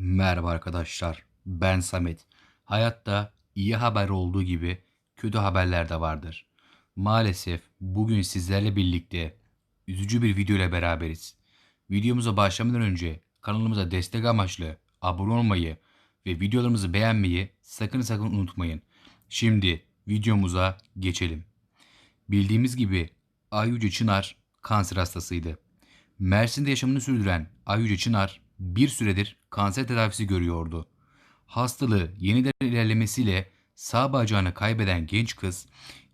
Merhaba arkadaşlar, ben Samet. Hayatta iyi haber olduğu gibi kötü haberler de vardır. Maalesef bugün sizlerle birlikte üzücü bir video ile beraberiz. Videomuza başlamadan önce kanalımıza destek amaçlı abone olmayı ve videolarımızı beğenmeyi sakın sakın unutmayın. Şimdi videomuza geçelim. Bildiğimiz gibi Ayyüce Çınar kanser hastasıydı. Mersin'de yaşamını sürdüren Ayyüce Çınar bir süredir kanser tedavisi görüyordu. Hastalığı yeniden ilerlemesiyle sağ bacağını kaybeden genç kız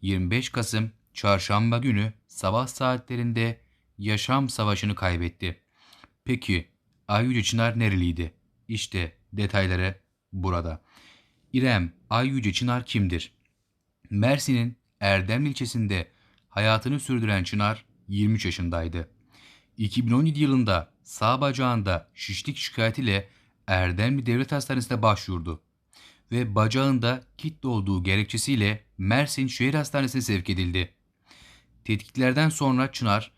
25 Kasım çarşamba günü sabah saatlerinde yaşam savaşını kaybetti. Peki Ayyüce Çınar nereliydi? İşte detayları burada. İrem Ayyüce Çınar kimdir? Mersin'in Erdem ilçesinde hayatını sürdüren Çınar 23 yaşındaydı. 2017 yılında sağ bacağında şişlik şikayetiyle Erdemli Devlet Hastanesi'ne başvurdu ve bacağında kitle olduğu gerekçesiyle Mersin Şehir Hastanesi'ne sevk edildi. Tetkiklerden sonra Çınar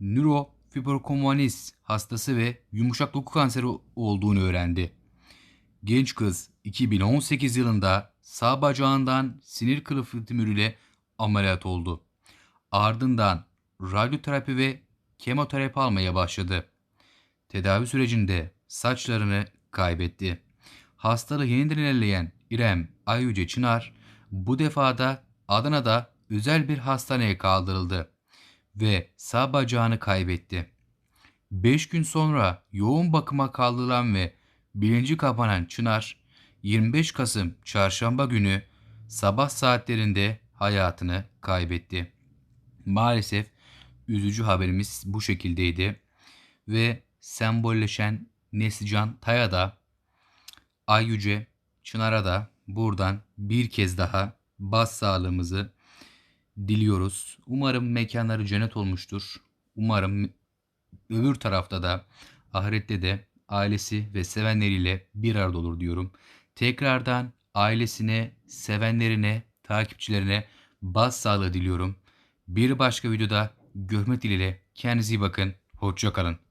nörofibrokomaniz hastası ve yumuşak doku kanseri olduğunu öğrendi. Genç kız 2018 yılında sağ bacağından sinir kılıfı tümörüyle ameliyat oldu. Ardından radyoterapi ve kemoterapi almaya başladı. Tedavi sürecinde saçlarını kaybetti. Hastalığı yeniden ilerleyen İrem Ayyüce Çınar bu defada Adana'da özel bir hastaneye kaldırıldı ve sağ bacağını kaybetti. 5 gün sonra yoğun bakıma kaldırılan ve bilinci kapanan Çınar 25 Kasım çarşamba günü sabah saatlerinde hayatını kaybetti. Maalesef üzücü haberimiz bu şekildeydi ve sembolleşen Neslican Tay'a da Ay Yüce Çınar'a da buradan bir kez daha bas sağlığımızı diliyoruz. Umarım mekanları cennet olmuştur. Umarım öbür tarafta da ahirette de ailesi ve sevenleriyle bir arada olur diyorum. Tekrardan ailesine, sevenlerine, takipçilerine bas sağlığı diliyorum. Bir başka videoda görmek dileğiyle kendinize iyi bakın. Hoşça kalın.